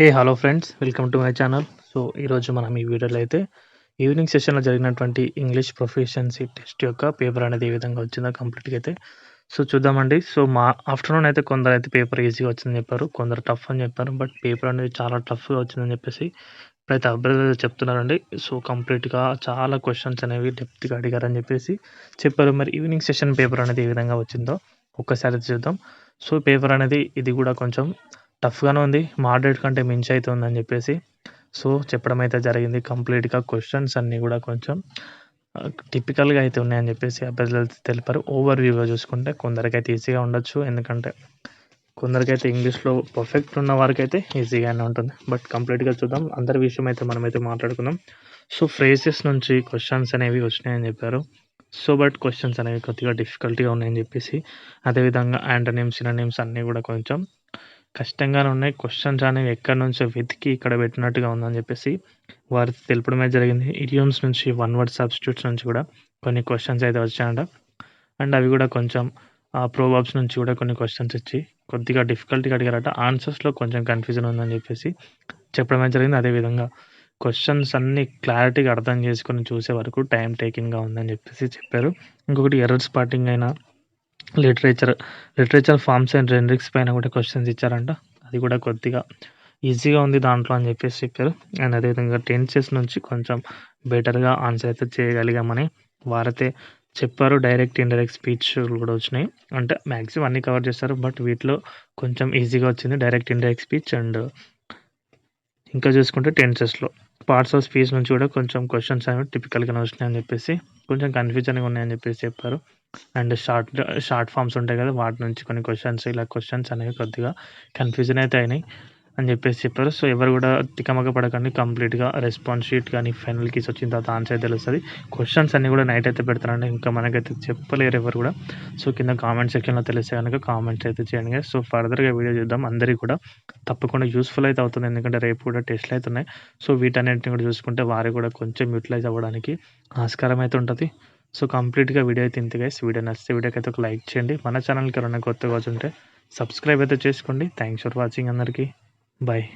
Hey hello friends welcome to my channel so ఈరోజు మనం ఈ వీడియోలో అయితే ఈవినింగ్ సెషన్లో జరిగినటువంటి ఇంగ్లీష్ ప్రొఫిషియన్సీ టెస్ట్ యొక్క పేపర్ అనేది ఏ విధంగా వచ్చిందో కంప్లీట్గా అయితే సో చూద్దామండి. సో మా ఆఫ్టర్నూన్ అయితే కొందరు అయితే పేపర్ ఈజీగా వచ్చిందని చెప్పారు. కొందరు టఫ్ అని చెప్పారు. బట్ పేపర్ అనేది చాలా టఫ్గా వచ్చిందని చెప్పేసి ఇప్పుడైతే అభ్యర్థులు చెప్తున్నారండి. సో కంప్లీట్గా చాలా క్వశ్చన్స్ అనేవి డెప్త్గా అడిగారని చెప్పేసి చెప్పారు. మరి ఈవినింగ్ సెషన్ పేపర్ అనేది ఏ విధంగా వచ్చిందో ఒక్కసారి చూద్దాం. సో పేపర్ అనేది ఇది కూడా కొంచెం టఫ్గానే ఉంది. మోడరేట్ కంటే మించి అయితే ఉందని చెప్పేసి. సో చెప్పడం అయితే జరిగింది. కంప్లీట్గా క్వశ్చన్స్ అన్నీ కూడా కొంచెం టిపికల్గా అయితే ఉన్నాయని చెప్పేసి అభ్యర్థులు తెలిపారు. ఓవర్ వ్యూగా చూసుకుంటే కొందరికైతే ఈజీగా ఉండొచ్చు. ఎందుకంటే కొందరికైతే ఇంగ్లీష్లో పర్ఫెక్ట్ ఉన్న వారికైతే ఈజీగానే ఉంటుంది. బట్ కంప్లీట్గా చూద్దాం. అందరి విషయం అయితే మనమైతే మాట్లాడుకుందాం. సో ఫ్రేజెస్ నుంచి క్వశ్చన్స్ అనేవి వచ్చినాయని చెప్పారు. సో బట్ క్వశ్చన్స్ అనేవి కొద్దిగా డిఫికల్టీగా ఉన్నాయని చెప్పేసి అదేవిధంగా యాంటనిమ్స్ సిననిమ్స్ అన్నీ కూడా కొంచెం కష్టంగానే ఉన్నాయి. క్వశ్చన్స్ అనేవి ఎక్కడి నుంచో వెతికి ఇక్కడ పెట్టినట్టుగా ఉందని చెప్పేసి వారు తెలపడమే జరిగింది. ఇడియోమ్స్ నుంచి వన్ వర్డ్ సబ్స్టిట్యూట్స్ నుంచి కూడా కొన్ని క్వశ్చన్స్ అయితే వచ్చాయంట. అండ్ అవి కూడా కొంచెం ప్రోవర్బ్స్ నుంచి కూడా కొన్ని క్వశ్చన్స్ ఇచ్చి కొద్దిగా డిఫికల్టీగా అడిగారట. ఆన్సర్స్లో కొంచెం కన్ఫ్యూజన్ ఉందని చెప్పేసి చెప్పడమే జరిగింది. అదేవిధంగా క్వశ్చన్స్ అన్ని క్లారిటీగా అర్థం చేసుకొని చూసే వరకు టైం టేకింగ్గా ఉందని చెప్పేసి చెప్పారు. ఇంకొకటి ఎర్రర్ స్పాటింగ్ అయినా literature literature forms and generics పైన కూడా క్వశ్చన్స్ ఇచ్చారంట. అది కూడా కొద్దిగా ఈజీగా ఉంది దాంట్లో అని చెప్పేసి చెప్పారు. అండ్ అదేవిధంగా టెన్సెస్ నుంచి కొంచెం బెటర్గా ఆన్సర్ అయితే చేయగలిగామని వారైతే చెప్పారు. డైరెక్ట్ ఇండైరెక్ట్ స్పీచ్ కూడా వచ్చినాయి. అంటే మ్యాక్సిమం అన్నీ కవర్ చేస్తారు. బట్ వీటిలో కొంచెం ఈజీగా వచ్చింది డైరెక్ట్ ఇండైరెక్ట్ స్పీచ్ అండ్ ఇంకా చూసుకుంటే టెన్సెస్లో పార్ట్స్ ఆఫ్ స్పీచ్ నుంచి కూడా కొంచెం క్వశ్చన్స్ అనేవి టిపికల్గా వచ్చినాయని చెప్పేసి కొంచెం కన్ఫ్యూజన్గా ఉన్నాయని చెప్పేసి చెప్పారు. అండ్ షార్ట్ షార్ట్ ఫామ్స్ ఉంటాయి కదా వాటి నుంచి కొన్ని క్వశ్చన్స్ ఇలా క్వశ్చన్స్ అనేవి కొద్దిగా కన్ఫ్యూజన్ అయితే అయినాయి అని చెప్పేసి చెప్పారు. సో ఎవరు కూడా తికమక పడకండి. కంప్లీట్గా రెస్పాన్స్ షీట్ కానీ ఫైనల్ కీస్ వచ్చిన తర్వాత ఆన్సర్ అయితే తెలుస్తుంది. క్వశ్చన్స్ అన్నీ కూడా నైట్ అయితే పెడతారండి. ఇంకా మనకైతే చెప్పలేరు ఎవరు కూడా. సో కింద కామెంట్ సెక్షన్లో తెలిస్తే కనుక కామెంట్స్ అయితే చేయండి సో ఫర్దర్గా వీడియో చూద్దాం. అందరికీ కూడా తప్పకుండా యూస్ఫుల్ అయితే అవుతుంది. ఎందుకంటే రేపు కూడా టెస్ట్లు అవుతున్నాయి సో వీటన్నిటిని కూడా చూసుకుంటే వారు కూడా కొంచెం యూటిలైజ్ అవ్వడానికి ఆస్కారం అయితే ఉంటుంది. సో కంప్లీట్గా వీడియో అయితే ఇంత గైస్ వీడియో నచ్చితే వీడియోకి అయితే ఒక లైక్ చేయండి. మన ఛానల్కి ఎవరైనా కొత్తగా వచ్చుంటే సబ్స్క్రైబ్ అయితే చేసుకోండి. థ్యాంక్స్ ఫర్ వాచింగ్ అందరికీ. బాయ్